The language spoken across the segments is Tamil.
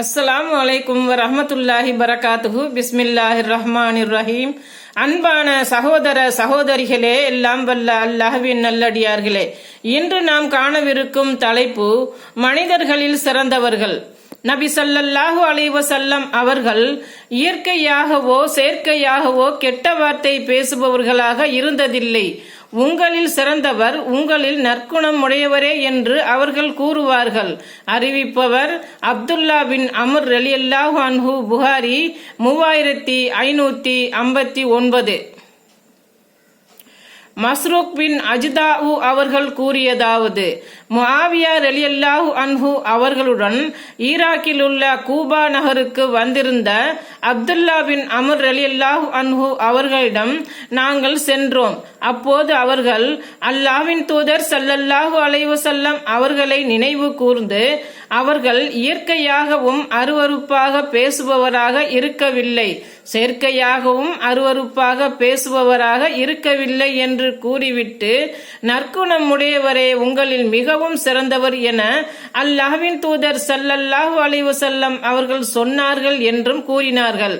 அஸ்லாம் வலைக்கும் ரஹமத்துல்லாஹி பரகாத்துஹு. பிஸ்மில்லாஹி ரஹ்மான் ரஹீம் அன்பான சகோதர சகோதரிகளே எல்லாம் வல்ல அல்லாஹ்வின் நல்லடியார்களே இன்று நாம் காணவிருக்கும் தலைப்பு மனிதர்களில் சிறந்தவர்கள். நபி சல்லல்லாஹு அலைவசல்லம் அவர்கள் இயற்கையாகவோ செயற்கையாகவோ கெட்ட வார்த்தை பேசுபவர்களாக இருந்ததில்லை. உங்களில் சிறந்தவர் உங்களில் நற்குணம் உடையவரே என்று அவர்கள் கூறுவார்கள். அறிவிப்பவர் அப்துல்லா பின் அமர் அல்லாஹ் அன்ஹு புகாரி மூவாயிரத்தி ஐநூற்றி ஐம்பத்தி ஒன்பது. மஸ்ரூக் பின் அஜிதாவு அவர்கள் கூறியதாவது முஆவியா ரலியல்லாஹு அன்ஹு அவர்களுடன் ஈராக்கில் உள்ள கூபா நகருக்கு வந்திருந்த அப்துல்லா பின் அமர் ரலியல்லாஹு அன்ஹு அவர்களிடம் நாங்கள் சென்றோம். அப்போது அவர்கள் அல்லாவின் தூதர் சல்லல்லாஹு அலைவசல்லம் அவர்களை நினைவு கூர்ந்து அவர்கள் இயற்கையாகவும் அருவருப்பாக பேசுபவராக இருக்கவில்லை. செயற்கையாகவும் அருவருப்பாக பேசுபவராக இருக்கவில்லை என்று கூறிவிட்டு நற்குணம் உடையவரே உங்களில் மிகவும் சிறந்தவர் என அல்லாஹ்வின் தூதர் சல்லல்லாஹு அலைஹி செல்லம் அவர்கள் சொன்னார்கள் என்றும் கூறினார்கள்.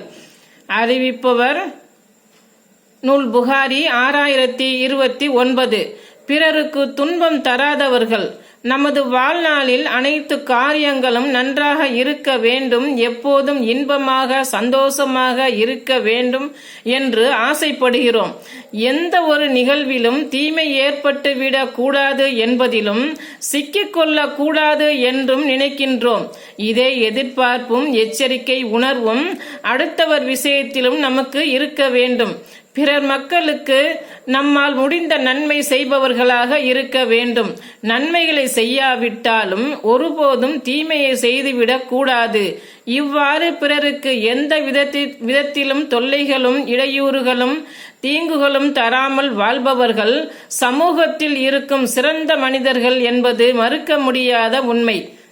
அறிவிப்பவர் நூல் புகாரி ஆறாயிரத்தி இருபத்தி ஒன்பது. பிறருக்கு துன்பம் தராதவர்கள். நமது வாழ்நாளில் அனைத்து காரியங்களும் நன்றாக இருக்க வேண்டும். எப்போதும் இன்பமாக சந்தோஷமாக இருக்க வேண்டும் என்று ஆசைப்படுகிறோம். எந்த ஒரு நிகழ்விலும் தீமை ஏற்பட்டுவிடக் கூடாது என்பதிலும் சிக்கிக்கொள்ளக்கூடாது என்றும் நினைக்கின்றோம். இதே எதிர்பார்ப்பும் எச்சரிக்கை உணர்வும் அடுத்தவர் விஷயத்திலும் நமக்கு இருக்க வேண்டும். பிறர் மக்களுக்கு நம்மால் முடிந்த நன்மை செய்பவர்களாக இருக்க வேண்டும். நன்மைகளை செய்யாவிட்டாலும் ஒருபோதும் தீமையை செய்துவிடக் கூடாது. இவ்வாறு பிறருக்கு எந்த விதத்தில் விதத்திலும் தொல்லைகளும் இடையூறுகளும் தீங்குகளும் தராமல் வாழ்பவர்கள் சமூகத்தில் இருக்கும் சிறந்த மனிதர்கள் என்பது மறுக்க முடியாத உண்மை.